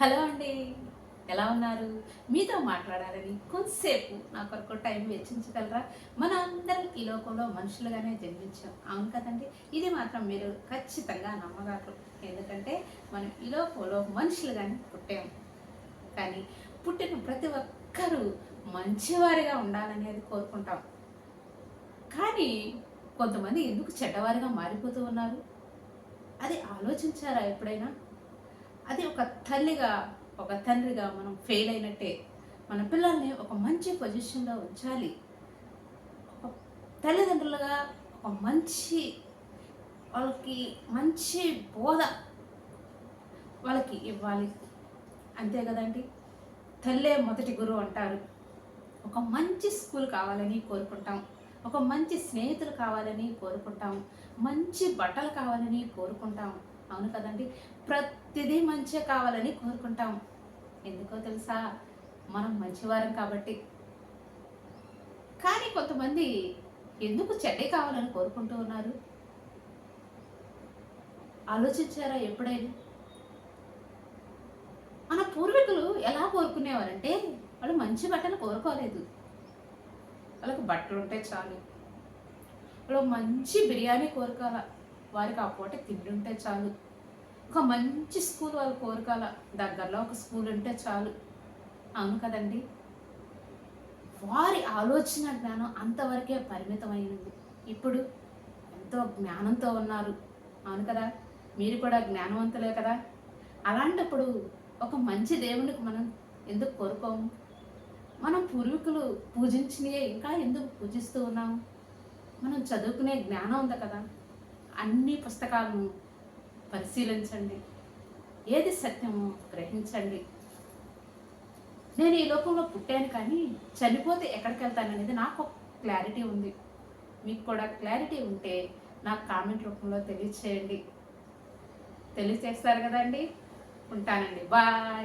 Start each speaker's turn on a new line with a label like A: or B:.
A: Hello అండి. ఎలా ఉన్నారు? మీతో మాట్లాడాలని కొంతసేపు నా కొరకు టైం వెచ్చించగలరా? మన అందరం ఈ లోకంలో మనుషులుగానే జన్మించాం. అవును కదండి? ఇది మాత్రం మీరు ఖచ్చితంగా నమ్మగలరు ఎందుకంటే మనం ఈ లోకంలో మనుషులుగానే పుట్టాము కానీ పుట్టిన ప్రతి ఒక్కరూ మంచివారిగా ఉండాలనేది కోరుకుంటాం. కానీ కొంతమంది ఎందుకు చెడ్డవారిగా మారిపోతూ ఉన్నారు? అది ఆలోచించారా ఎప్పుడైనా? అది ఒక తల్లిగా ఒక తండ్రిగా మనం ఫెయిల్ అయినట్టే మన పిల్లల్ని ఒక మంచి పొజిషన్లో ఉంచాలి. ఒక తల్లిదండ్రులుగా ఒక మంచి వాళ్ళకి మంచి బోధ వాళ్ళకి ఇవ్వాలి. అంతే కదండి తల్లే మొదటి గురువు అంటారు. ఒక మంచి స్కూల్ కావాలని కోరుకుంటాం. ఒక మంచి స్నేహితులు కావాలని కోరుకుంటాం. మంచి బట్టలు కావాలని కోరుకుంటాం. అవును కదండి. ప్రతిదీ మంచిగా కావాలని కోరుకుంటాం. ఎందుకో తెలుసా? మనం మంచివారం కాబట్టి. కానీ కొంతమంది ఎందుకు చెడ్డే కావాలని కోరుకుంటూ ఉన్నారు? ఆలోచించారా ఎప్పుడైనా? మన పూర్వీకులు ఎలా కోరుకునేవారంటే వాళ్ళు మంచి బట్టలు కోరుకోలేదు. వాళ్ళకి బట్టలు ఉంటే చాలు. వాళ్ళు మంచి బిర్యానీ కోరుకోవాలి? వారికి ఆ పూట తిండి ఉంటే చాలు. ఒక మంచి స్కూల్ వాళ్ళు కోరుకాల దగ్గరలో ఒక స్కూల్ ఉంటే చాలు. అవును కదండి? వారి ఆలోచన జ్ఞానం అంతవరకే పరిమితమైనది. ఇప్పుడు ఎంతో జ్ఞానంతో ఉన్నారు. అవును కదా? మీరు కూడా జ్ఞానవంతులే కదా? అలాంటప్పుడు ఒక మంచి దేవునికి మనం ఎందుకు కోరుకోము? మనం పూర్వీకులు పూజించినయే ఇంకా ఎందుకు పూజిస్తూ ఉన్నాము? మనం చదువుకునే జ్ఞానం ఉంది కదా? అన్ని పుస్తకాలను పరిశీలించండి. ఏది సత్యమో గ్రహించండి. నేను ఈ లోకంలో పుట్టాను కానీ చనిపోతే ఎక్కడికి వెళ్తాననేది నాకు క్లారిటీ ఉంది. మీకు కూడా క్లారిటీ ఉంటే నాకు కామెంట్ రూపంలో తెలియచేయండి. తెలియచేస్తారు కదండి. ఉంటానండి. బాయ్.